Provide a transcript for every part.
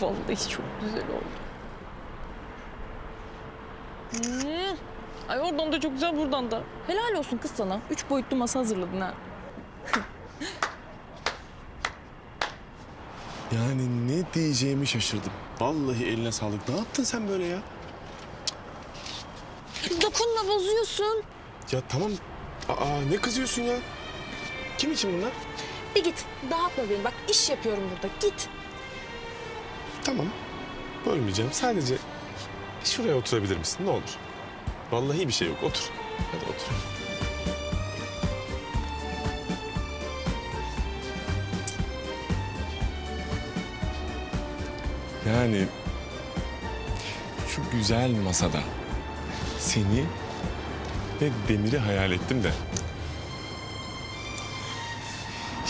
Vallahi çok güzel oldu. Hmm. Ay oradan da çok güzel buradan da. Helal olsun kız sana. Üç boyutlu masa hazırladın ha. Yani ne diyeceğimi şaşırdım. Vallahi eline sağlık. Ne yaptın sen böyle ya? Dokunma bozuyorsun. Ya tamam. Aa ne kızıyorsun ya? Kim için bunlar? Bir git. Dağıtma beni. Bak iş yapıyorum burada. Git. Tamam. Bölmeyeceğim. Sadece şuraya oturabilir misin? Ne olur. Vallahi bir şey yok. Otur. Hadi otur. Yani şu güzel masada seni ve Demir'i hayal ettim de.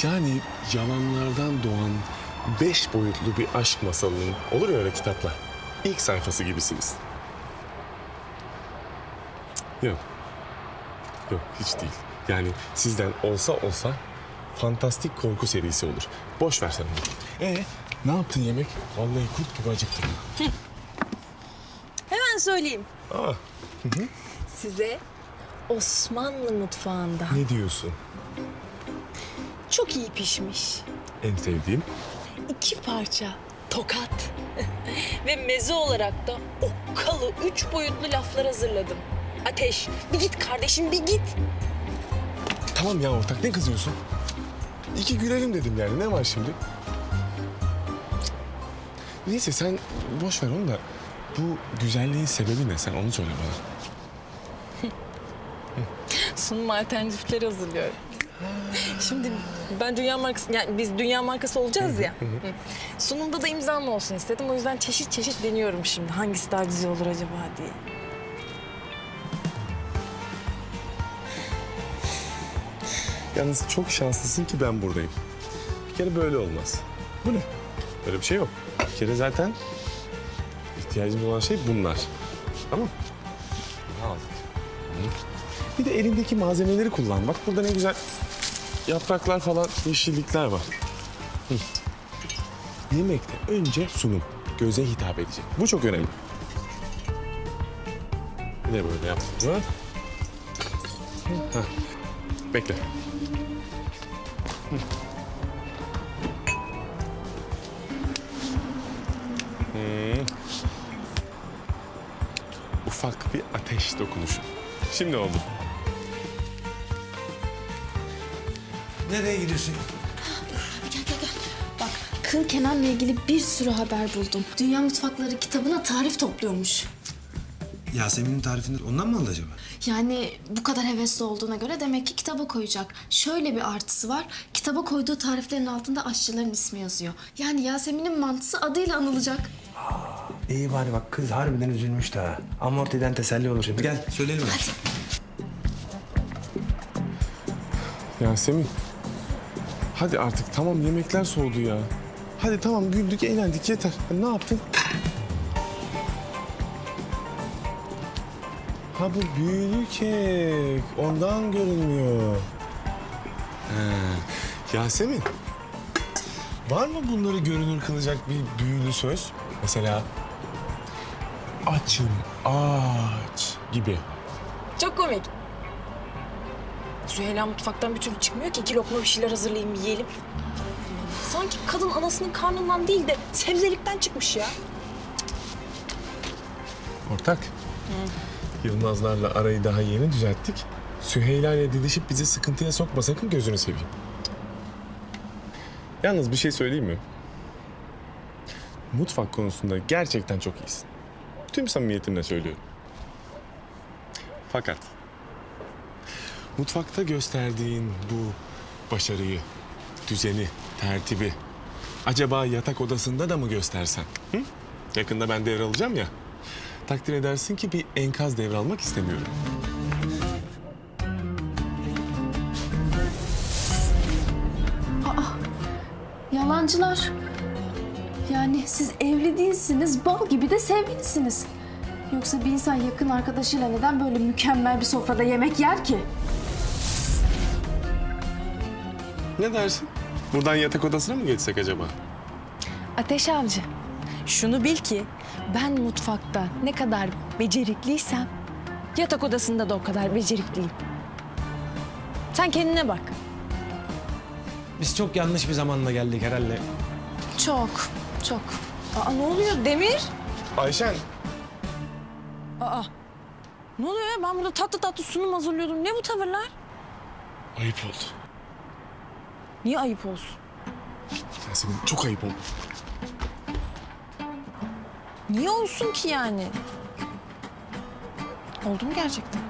Yani yalanlardan doğan beş boyutlu bir aşk masalının olur ya öyle kitaplar. İlk sayfası gibisiniz. Yok. Yok hiç değil. Yani sizden olsa olsa fantastik korku serisi olur. Boş ver sen onu. Ee, ne yaptın yemek? Vallahi kurt gibi acıktım. Hemen söyleyeyim. Aa, Size Osmanlı mutfağında ne diyorsun? çok iyi pişmiş. En sevdiğim. İki parça tokat ve meze olarak da okkalı üç boyutlu laflar hazırladım. Ateş, bir git kardeşim bir git. Tamam ya ortak ne kızıyorsun? İki gülelim dedim yani ne var şimdi? Neyse sen boş ver onu da bu güzelliğin sebebi ne sen onu söyle bana. Sunum alternatifleri hazırlıyorum. Şimdi ben dünya markası, yani biz dünya markası olacağız ya. Sunumda da imzam olsun istedim. O yüzden çeşit çeşit deniyorum şimdi. Hangisi daha güzel olur acaba diye. Yalnız çok şanslısın ki ben buradayım. Bir kere böyle olmaz. Bu ne? Böyle bir şey yok. Bir kere zaten ihtiyacımız olan şey bunlar. Tamam. Bunu aldık. Hı. Bir de elindeki malzemeleri kullan. Bak burada ne güzel yapraklar falan, yeşillikler var. Yemekte önce sunum. Göze hitap edecek. Bu çok önemli. Bir de böyle zaman. Heh. Bekle. Hmm. Ufak bir ateş dokunuşu. Şimdi oldu. Nereye gidiyorsun? Gel gel gel. Bak Kıl Kenan'la ilgili bir sürü haber buldum. Dünya Mutfakları kitabına tarif topluyormuş. Yasemin'in tarifini ondan mı aldı acaba? Yani bu kadar hevesli olduğuna göre demek ki kitaba koyacak. Şöyle bir artısı var. Kitaba koyduğu tariflerin altında aşçıların ismi yazıyor. Yani Yasemin'in mantısı adıyla anılacak. İyi bari bak kız harbiden üzülmüş daha. Amortiden teselli olur şimdi. Gel söyleyelim. Hadi. Yasemin. Hadi artık tamam yemekler soğudu ya. Hadi tamam güldük eğlendik yeter. Ne yaptın? Ha bu büyülü kek. Ondan görünmüyor. He. Yasemin. Var mı bunları görünür kılacak bir büyülü söz? Mesela açım aç gibi. Çok komik. Süheyla mutfaktan bir türlü çıkmıyor ki iki lokma bir şeyler hazırlayayım yiyelim. Sanki kadın anasının karnından değil de sebzelikten çıkmış ya. Ortak. Yılmazlarla arayı daha yeni düzelttik. Süheyla ile didişip bizi sıkıntıya sokma sakın gözünü seveyim. Yalnız bir şey söyleyeyim mi? Mutfak konusunda gerçekten çok iyisin. Tüm samimiyetimle söylüyorum. Fakat mutfakta gösterdiğin bu başarıyı, düzeni, tertibi acaba yatak odasında da mı göstersen? Hı? Yakında ben devralacağım ya. Takdir edersin ki bir enkaz devralmak istemiyorum. Yalancılar. Yani siz evli değilsiniz, bal gibi de sevgilisiniz. Yoksa bir insan yakın arkadaşıyla neden böyle mükemmel bir sofrada yemek yer ki? Ne dersin? Buradan yatak odasına mı geçsek acaba? Ateş Avcı. Şunu bil ki ben mutfakta ne kadar becerikliysem yatak odasında da o kadar becerikliyim. Sen kendine bak. Biz çok yanlış bir zamanla geldik herhalde. Çok, çok. Aa ne oluyor Demir? Ayşen. Aa. Ne oluyor ya? Ben burada tatlı tatlı sunum hazırlıyordum. Ne bu tavırlar? Ayıp oldu. Niye ayıp olsun? Yasemin çok ayıp oldu. Niye olsun ki yani? Oldu mu gerçekten?